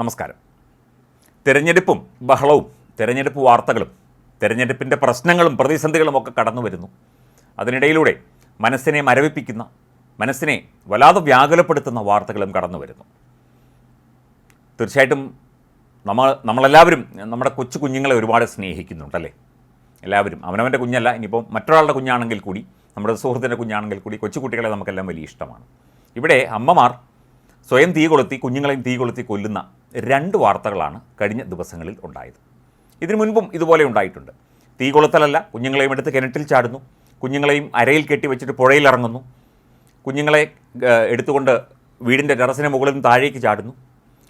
നമസ്കാരം. തിരഞ്ഞെടുപ്പും ബഹളവും തിരഞ്ഞെടുപ്പ് വാർത്തകളും തിരഞ്ഞെടുപ്പിന്റെ പ്രശ്നങ്ങളും പ്രതിസന്ധികളും ഒക്കെ കടന്നു വരുന്നു. അതിനിടയിലൂടെ മനസ്സിനെ മരവിപ്പിക്കുന്ന മനസ്സിനെ വല്ലാതെ വ്യാകുലപ്പെടുത്തുന്ന വാർത്തകളും കടന്നു വരുന്നു. തീർച്ചയായിട്ടും നമ്മൾ നമ്മളെല്ലാവരും നമ്മുടെ കൊച്ചു കുഞ്ഞുങ്ങളെ ഒരുപാട് സ്നേഹിക്കുന്നുണ്ടല്ലേ എല്ലാവരും. അവനവന്റെ കുഞ്ഞല്ല ഇനിയിപ്പോൾ മറ്റൊരാളുടെ കുഞ്ഞാണെങ്കിൽ കൂടി നമ്മുടെ സുഹൃത്തിന്റെ കുഞ്ഞാണെങ്കിൽ കൂടി കൊച്ചു കുട്ടികളെ നമുക്കെല്ലാം വലിയ ഇഷ്ടമാണ്. ഇവിടെ അമ്മമാർ സ്വയം തീ കൊളുത്തി കുഞ്ഞുങ്ങളെയും തീ കൊളുത്തി കൊല്ലുന്ന രണ്ട് വാർത്തകളാണ് കഴിഞ്ഞ ദിവസങ്ങളിൽ ഉണ്ടായത്. ഇതിനു മുൻപും ഇതുപോലെ ഉണ്ടായിട്ടുണ്ട്. തീ കൊളുത്തലല്ല കുഞ്ഞുങ്ങളെയും എടുത്ത് കിണറ്റിൽ ചാടുന്നു. കുഞ്ഞുങ്ങളെയും അരയിൽ കെട്ടി വെച്ചിട്ട് പുഴയിൽ ഇറങ്ങുന്നു. കുഞ്ഞുങ്ങളെ എടുത്തുകൊണ്ട് വീടിന്റെ ടെറസിന് മുകളിൽ നിന്ന് താഴേക്ക് ചാടുന്നു.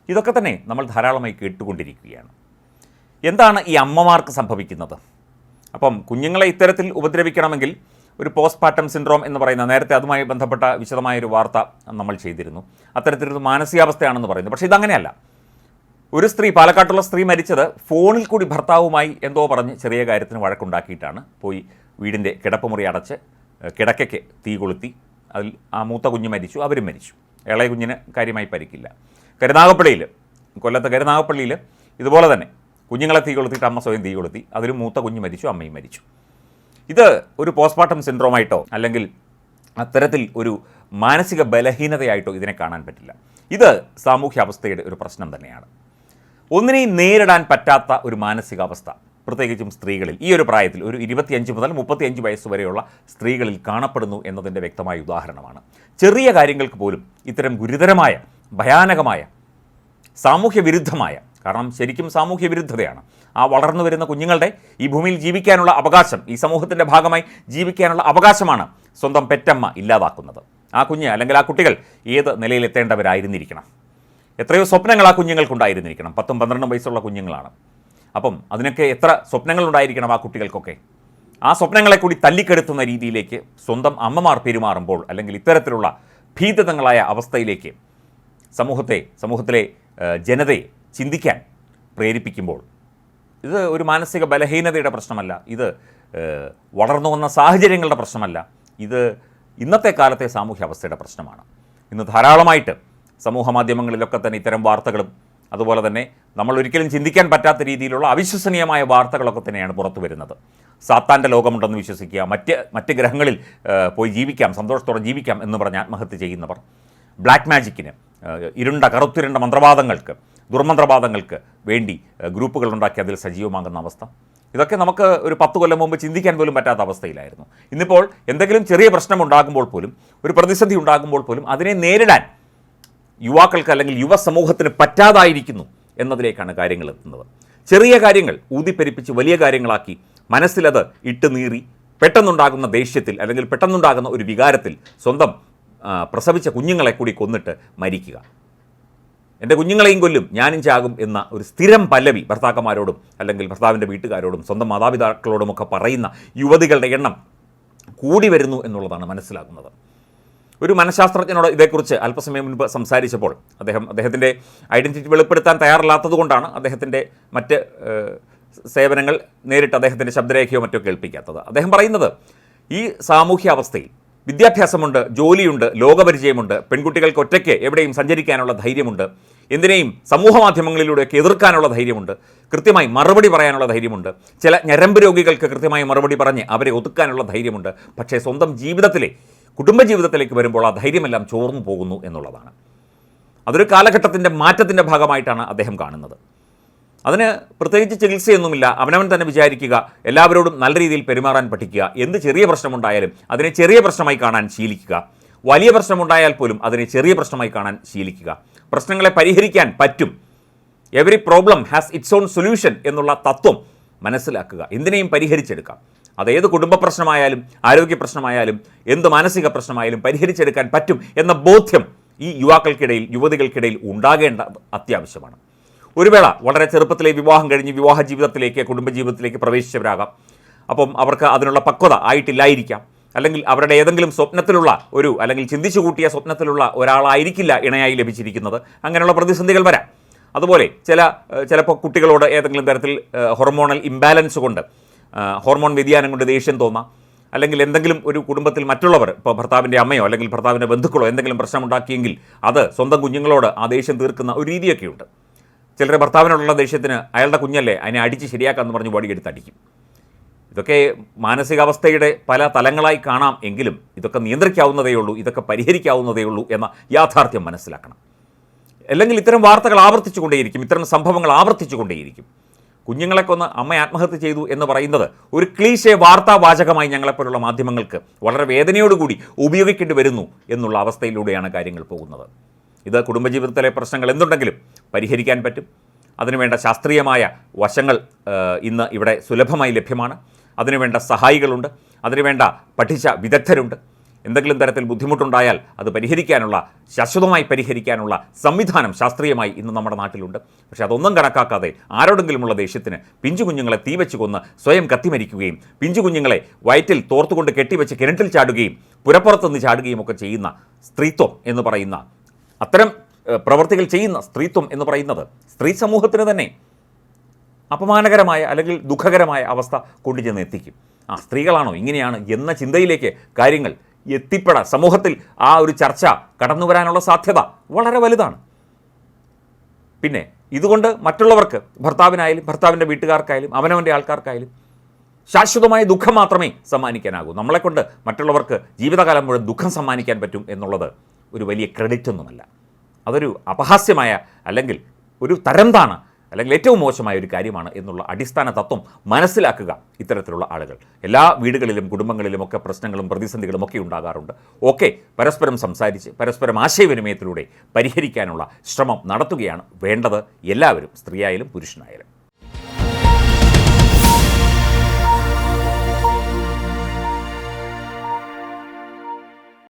ഇതൊക്കെ തന്നെ നമ്മൾ ധാരാളമായി കേട്ടുകൊണ്ടിരിക്കുകയാണ്. എന്താണ് ഈ അമ്മമാർക്ക് സംഭവിക്കുന്നത്? അപ്പം കുഞ്ഞുങ്ങളെ ഇത്തരത്തിൽ ഉപദ്രവിക്കണമെങ്കിൽ ഒരു പോസ്റ്റ്പാർട്ടം സിൻഡ്രോം എന്ന് പറയുന്ന നേരത്തെ അതുമായി ബന്ധപ്പെട്ട വിശദമായൊരു വാർത്ത നമ്മൾ ചെയ്തിരുന്നു. അത്തരത്തിലൊരു മാനസികാവസ്ഥയാണെന്ന് പറയുന്നു. പക്ഷേ ഇതങ്ങനെയല്ല. ഒരു സ്ത്രീ പാലക്കാട്ടുള്ള സ്ത്രീ മരിച്ചത് ഫോണിൽ കൂടി ഭർത്താവുമായി എന്തോ പറഞ്ഞ് ചെറിയ കാര്യത്തിന് വഴക്കുണ്ടാക്കിയിട്ടാണ്. പോയി വീടിന്റെ കിടപ്പുമുറി അടച്ച് കിടക്കയ്ക്ക് തീ കൊളുത്തി അതിൽ ആ മൂത്ത കുഞ്ഞ് മരിച്ചു അവരും മരിച്ചു. ഇളയ കുഞ്ഞിന് കാര്യമായി പരിക്കില്ല. കരുനാഗപ്പള്ളിയിൽ കൊല്ലത്തെ കരുനാഗപ്പള്ളിയിൽ ഇതുപോലെ തന്നെ കുഞ്ഞുങ്ങളെ തീ കൊളുത്തിയിട്ട് അമ്മ സ്വയം തീ കൊളുത്തി അതിലും മൂത്ത കുഞ്ഞ് മരിച്ചു അമ്മയും മരിച്ചു. ഇത് ഒരു പോസ്റ്റ്മോർട്ടം സിൻഡ്രോമായിട്ടോ അല്ലെങ്കിൽ അത്തരത്തിൽ ഒരു മാനസിക ബലഹീനതയായിട്ടോ ഇതിനെ കാണാൻ പറ്റില്ല. ഇത് സാമൂഹ്യാവസ്ഥയുടെ ഒരു പ്രശ്നം തന്നെയാണ്. ഒന്നിനെയും നേരിടാൻ പറ്റാത്ത ഒരു മാനസികാവസ്ഥ. പ്രത്യേകിച്ചും സ്ത്രീകളിൽ. ഈ ഒരു പ്രായത്തിൽ ഒരു ഇരുപത്തിയഞ്ച് മുതൽ മുപ്പത്തിയഞ്ച് വയസ്സ് വരെയുള്ള സ്ത്രീകളിൽ കാണപ്പെടുന്നു എന്നതിന്റെ വ്യക്തമായ ഉദാഹരണമാണ്. ചെറിയ കാര്യങ്ങൾക്ക് പോലും ഇത്തരം ഗുരുതരമായ ഭയാനകമായ സാമൂഹ്യ വിരുദ്ധമായ കാരണം ശരിക്കും സാമൂഹ്യ വിരുദ്ധതയാണ് ആ വളർന്നു വരുന്ന കുഞ്ഞുങ്ങളുടെ ഈ ഭൂമിയിൽ ജീവിക്കാനുള്ള അവകാശം ഈ സമൂഹത്തിന്റെ ഭാഗമായി ജീവിക്കാനുള്ള അവകാശമാണ് സ്വന്തം പെറ്റമ്മ ഇല്ലാതാക്കുന്നത്. ആ കുഞ്ഞ് അല്ലെങ്കിൽ ആ കുട്ടികൾ ഏത് നിലയിലെത്തേണ്ടവരായിരുന്നിരിക്കണം? എത്രയോ സ്വപ്നങ്ങൾ ആ കുഞ്ഞുങ്ങൾക്കുണ്ടായിരുന്നിരിക്കണം. പത്തും പന്ത്രണ്ടും വയസ്സുള്ള കുഞ്ഞുങ്ങളാണ്. അപ്പം അതിനൊക്കെ എത്ര സ്വപ്നങ്ങളുണ്ടായിരിക്കണം ആ കുട്ടികൾക്കൊക്കെ? ആ സ്വപ്നങ്ങളെ കൂടി തല്ലിക്കെടുത്തുന്ന രീതിയിലേക്ക് സ്വന്തം അമ്മമാർ പെരുമാറുമ്പോൾ അല്ലെങ്കിൽ ഇത്തരത്തിലുള്ള ഭീതതങ്ങളായ അവസ്ഥയിലേക്ക് സമൂഹത്തെ സമൂഹത്തിലെ ജനതയെ ചിന്തിക്കാൻ പ്രേരിപ്പിക്കുമ്പോൾ ഇത് ഒരു മാനസിക ബലഹീനതയുടെ പ്രശ്നമല്ല. ഇത് വളർന്നു വന്ന സാഹചര്യങ്ങളുടെ പ്രശ്നമല്ല. ഇത് ഇന്നത്തെ കാലത്തെ സാമൂഹ്യ അവസ്ഥയുടെ പ്രശ്നമാണ്. ഇന്ന് ധാരാളമായിട്ട് സമൂഹ മാധ്യമങ്ങളിലൊക്കെ തന്നെ ഇത്തരം വാർത്തകളും അതുപോലെ തന്നെ നമ്മൾ ഒരിക്കലും ചിന്തിക്കാൻ പറ്റാത്ത രീതിയിലുള്ള അവിശ്വസനീയമായ വാർത്തകളൊക്കെ തന്നെയാണ് പുറത്തു വരുന്നത്. സാത്താന്റെ ലോകമുണ്ടെന്ന് വിശ്വസിക്കുക മറ്റ് മറ്റ് ഗ്രഹങ്ങളിൽ പോയി ജീവിക്കാം സന്തോഷത്തോടെ ജീവിക്കാം എന്ന് പറഞ്ഞ് ആത്മഹത്യ ചെയ്യുന്നവർ. ബ്ലാക്ക് മാജിക്കിന് ഇരുണ്ട കറുത്തിരുണ്ട മന്ത്രവാദങ്ങൾക്ക് ദുർമന്ത്രവാദങ്ങൾക്ക് വേണ്ടി ഗ്രൂപ്പുകൾ ഉണ്ടാക്കി അതിൽ സജീവമാകുന്ന അവസ്ഥ. ഇതൊക്കെ നമുക്ക് ഒരു പത്ത് കൊല്ലം മുമ്പ് ചിന്തിക്കാൻ പോലും പറ്റാത്ത അവസ്ഥയിലായിരുന്നു. ഇന്നിപ്പോൾ എന്തെങ്കിലും ചെറിയ പ്രശ്നം ഉണ്ടാകുമ്പോൾ പോലും ഒരു പ്രതിസന്ധി ഉണ്ടാകുമ്പോൾ പോലും അതിനെ നേരിടാൻ യുവാക്കൾക്ക് അല്ലെങ്കിൽ യുവസമൂഹത്തിന് പറ്റാതായിരിക്കുന്നു എന്നതിലേക്കാണ് കാര്യങ്ങൾ എത്തുന്നത്. ചെറിയ കാര്യങ്ങൾ ഊതിപ്പെരിപ്പിച്ച് വലിയ കാര്യങ്ങളാക്കി മനസ്സിലത് ഇട്ട് നീറി പെട്ടെന്നുണ്ടാകുന്ന ദേഷ്യത്തിൽ അല്ലെങ്കിൽ പെട്ടെന്നുണ്ടാകുന്ന ഒരു വികാരത്തിൽ സ്വന്തം പ്രസവിച്ച കുഞ്ഞുങ്ങളെ കൂടി കൊന്നിട്ട് മരിക്കുക. എന്റെ കുഞ്ഞുങ്ങളെയും കൊല്ലും ഞാനും ചാകും എന്ന ഒരു സ്ഥിരം പല്ലവി ഭർത്താക്കന്മാരോടും അല്ലെങ്കിൽ ഭർത്താവിന്റെ വീട്ടുകാരോടും സ്വന്തം മാതാപിതാക്കളോടുമൊക്കെ പറയുന്ന യുവതികളുടെ എണ്ണം കൂടി വരുന്നു എന്നുള്ളതാണ് മനസ്സിലാക്കുന്നത് ഒരു മനഃശാസ്ത്രജ്ഞനോട് ഇതേക്കുറിച്ച് അല്പസമയം മുൻപ് സംസാരിച്ചപ്പോൾ അദ്ദേഹം അദ്ദേഹത്തിന്റെ ഐഡന്റിറ്റി വെളിപ്പെടുത്താൻ തയ്യാറല്ലാത്തതുകൊണ്ടാണ് അദ്ദേഹത്തിന്റെ മറ്റ് സേവനങ്ങൾ നേരിട്ട് അദ്ദേഹത്തിന്റെ ശബ്ദരേഖയോ മറ്റോ കേൾപ്പിക്കാത്തത്. അദ്ദേഹം പറയുന്നത് ഈ സാമൂഹ്യാവസ്ഥയിൽ വിദ്യാഭ്യാസമുണ്ട് ജോലിയുണ്ട് ലോകപരിചയമുണ്ട് പെൺകുട്ടികൾക്ക് ഒറ്റയ്ക്ക് എവിടെയും സഞ്ചരിക്കാനുള്ള ധൈര്യമുണ്ട് എന്തിനേയും സമൂഹ മാധ്യമങ്ങളിലൂടെയൊക്കെ എതിർക്കാനുള്ള ധൈര്യമുണ്ട് കൃത്യമായി മറുപടി പറയാനുള്ള ധൈര്യമുണ്ട് ചില ഞരമ്പ് രോഗികൾക്ക് കൃത്യമായി മറുപടി പറഞ്ഞ് അവരെ ഒതുക്കാനുള്ള ധൈര്യമുണ്ട് പക്ഷേ സ്വന്തം ജീവിതത്തിലെ കുടുംബജീവിതത്തിലേക്ക് വരുമ്പോൾ ആ ധൈര്യമെല്ലാം ചോർന്നു പോകുന്നു എന്നുള്ളതാണ്. അതൊരു കാലഘട്ടത്തിന്റെ മാറ്റത്തിന്റെ ഭാഗമായിട്ടാണ് അദ്ദേഹം കാണുന്നത്. അതിന് പ്രത്യേകിച്ച് ചികിത്സയൊന്നുമില്ല. അവനവൻ തന്നെ വിചാരിക്കുക എല്ലാവരോടും നല്ല രീതിയിൽ പെരുമാറാൻ പഠിക്കുക. എന്ത് ചെറിയ പ്രശ്നമുണ്ടായാലും അതിനെ ചെറിയ പ്രശ്നമായി കാണാൻ ശീലിക്കുക. വലിയ പ്രശ്നമുണ്ടായാൽ പോലും അതിനെ ചെറിയ പ്രശ്നമായി കാണാൻ ശീലിക്കുക. പ്രശ്നങ്ങളെ പരിഹരിക്കാൻ പറ്റും. Every problem has its own solution എന്നുള്ള തത്വം മനസ്സിലാക്കുക. എന്തിനേയും പരിഹരിച്ചെടുക്കാം. അത് ഏത് കുടുംബ പ്രശ്നമായാലും ആരോഗ്യ പ്രശ്നമായാലും എന്ത് മാനസിക പ്രശ്നമായാലും പരിഹരിച്ചെടുക്കാൻ പറ്റും എന്ന ബോധ്യം ഈ യുവാക്കൾക്കിടയിൽ യുവതികൾക്കിടയിൽ ഉണ്ടാകേണ്ട അത്യാവശ്യമാണ്. ഒരു വേള വളരെ ചെറുപ്പത്തിലെ വിവാഹം കഴിഞ്ഞ് വിവാഹ ജീവിതത്തിലേക്ക് കുടുംബജീവിതത്തിലേക്ക് പ്രവേശിച്ചവരാകാം. അപ്പം അവർക്ക് അതിനുള്ള പക്വത ആയിട്ടില്ലായിരിക്കാം. അല്ലെങ്കിൽ അവരുടെ ഏതെങ്കിലും സ്വപ്നത്തിലുള്ള ഒരു അല്ലെങ്കിൽ ചിന്തിച്ചു കൂട്ടിയ സ്വപ്നത്തിലുള്ള ഒരാളായിരിക്കില്ല ഇണയായി ലഭിച്ചിരിക്കുന്നത്. അങ്ങനെയുള്ള പ്രതിസന്ധികൾ വരാം. അതുപോലെ ചില ചിലപ്പോൾ കുട്ടികളോട് ഏതെങ്കിലും തരത്തിൽ ഹോർമോണൽ ഇംബാലൻസ് കൊണ്ട് ഹോർമോൺ വ്യതിയാനം കൊണ്ട് ദേഷ്യം തോന്നാം. അല്ലെങ്കിൽ എന്തെങ്കിലും ഒരു കുടുംബത്തിൽ മറ്റുള്ളവർ ഇപ്പോൾ ഭർത്താവിന്റെ അമ്മയോ അല്ലെങ്കിൽ ഭർത്താവിന്റെ ബന്ധുക്കളോ എന്തെങ്കിലും പ്രശ്നമുണ്ടാക്കിയെങ്കിൽ അത് സ്വന്തം കുഞ്ഞുങ്ങളോട് ആ ദേഷ്യം തീർക്കുന്ന ഒരു രീതിയൊക്കെയുണ്ട്. ചിലർ ഭർത്താവിനോടുള്ള ദേഷ്യത്തിന് അയാളുടെ കുഞ്ഞല്ലേ അതിനെ അടിച്ച് ശരിയാക്കാമെന്ന് പറഞ്ഞ് വടിയെടുത്തടിക്കും ഇതൊക്കെ മാനസികാവസ്ഥയുടെ പല തലങ്ങളായി കാണാം എങ്കിലും ഇതൊക്കെ നിയന്ത്രിക്കാവുന്നതേ ഉള്ളൂ ഇതൊക്കെ പരിഹരിക്കാവുന്നതേ ഉള്ളൂ എന്ന യാഥാർത്ഥ്യം മനസ്സിലാക്കണം. അല്ലെങ്കിൽ ഇത്തരം വാർത്തകൾ ആവർത്തിച്ചുകൊണ്ടേയിരിക്കും ഇത്തരം സംഭവങ്ങൾ ആവർത്തിച്ചുകൊണ്ടേയിരിക്കും. കുഞ്ഞുങ്ങളെ കൊന്ന് അമ്മ ആത്മഹത്യ ചെയ്തു എന്ന് പറയുന്നത് ഒരു ക്ലീശെ വാർത്താവാചകമായി ഞങ്ങളെപ്പോലുള്ള മാധ്യമങ്ങൾക്ക് വളരെ വേദനയോടുകൂടി ഉപയോഗിക്കേണ്ടി വരുന്നു എന്നുള്ള അവസ്ഥയിലൂടെയാണ് കാര്യങ്ങൾ പോകുന്നത്. ഇത് കുടുംബജീവിതത്തിലെ പ്രശ്നങ്ങൾ എന്തുണ്ടെങ്കിലും പരിഹരിക്കാൻ പറ്റും. അതിനുവേണ്ട ശാസ്ത്രീയമായ വശങ്ങൾ ഇന്ന് ഇവിടെ സുലഭമായി ലഭ്യമാണ്. അതിനുവേണ്ട സഹായികളുണ്ട്. അതിനുവേണ്ട പഠിച്ച വിദഗ്ധരുണ്ട്. എന്തെങ്കിലും തരത്തിൽ ബുദ്ധിമുട്ടുണ്ടായാൽ അത് പരിഹരിക്കാനുള്ള ശാശ്വതമായി പരിഹരിക്കാനുള്ള സംവിധാനം ശാസ്ത്രീയമായി ഇന്ന് നമ്മുടെ നാട്ടിലുണ്ട്. പക്ഷെ അതൊന്നും കണക്കാക്കാതെ ആരോടെങ്കിലുമുള്ള ദേഷ്യത്തിന് പിഞ്ചു കുഞ്ഞുങ്ങളെ തീവച്ച് കൊന്ന് സ്വയം കത്തിമരിക്കുകയും പിഞ്ചു കുഞ്ഞുങ്ങളെ വയറ്റിൽ തോർത്തുകൊണ്ട് കെട്ടിവെച്ച് കിണറ്റിൽ ചാടുകയും പുരപ്പുറത്തുനിന്ന് ചാടുകയും ഒക്കെ ചെയ്യുന്ന സ്ത്രീത്വം എന്ന് പറയുന്ന അത്തരം പ്രവർത്തികൾ ചെയ്യുന്ന സ്ത്രീത്വം എന്ന് പറയുന്നത് സ്ത്രീ സമൂഹത്തിന് തന്നെ അപമാനകരമായ അല്ലെങ്കിൽ ദുഃഖകരമായ അവസ്ഥ കൊണ്ടുചെന്ന് എത്തിക്കും. ആ സ്ത്രീകളാണോ ഇങ്ങനെയാണ് എന്ന ചിന്തയിലേക്ക് കാര്യങ്ങൾ എത്തിപ്പെടാൻ സമൂഹത്തിൽ ആ ഒരു ചർച്ച കടന്നു വരാനുള്ള സാധ്യത വളരെ വലുതാണ്. പിന്നെ ഇതുകൊണ്ട് മറ്റുള്ളവർക്ക് ഭർത്താവിനായാലും ഭർത്താവിന്റെ വീട്ടുകാർക്കായാലും അവനവന്റെ ആൾക്കാർക്കായാലും ശാശ്വതമായ ദുഃഖം മാത്രമേ സമ്മാനിക്കാനാകൂ. നമ്മളെക്കൊണ്ട് മറ്റുള്ളവർക്ക് ജീവിതകാലം മുഴുവൻ ദുഃഖം സമ്മാനിക്കാൻ പറ്റും എന്നുള്ളത് ഒരു വലിയ ക്രെഡിറ്റ് ഒന്നുമല്ല. അതൊരു അപഹാസ്യമായ അല്ലെങ്കിൽ ഒരു തരംതാണ് അല്ലെങ്കിൽ ഏറ്റവും മോശമായ ഒരു കാര്യമാണ് എന്നുള്ള അടിസ്ഥാന തത്വം മനസ്സിലാക്കുക ഇത്തരത്തിലുള്ള ആളുകൾ. എല്ലാ വീടുകളിലും കുടുംബങ്ങളിലും ഒക്കെ പ്രശ്നങ്ങളും പ്രതിസന്ധികളും ഒക്കെ ഉണ്ടാകാറുണ്ട്. ഒക്കെ പരസ്പരം സംസാരിച്ച് പരസ്പരം ആശയവിനിമയത്തിലൂടെ പരിഹരിക്കാനുള്ള ശ്രമം നടത്തുകയാണ് വേണ്ടത് എല്ലാവരും സ്ത്രീയായാലും പുരുഷനായാലും.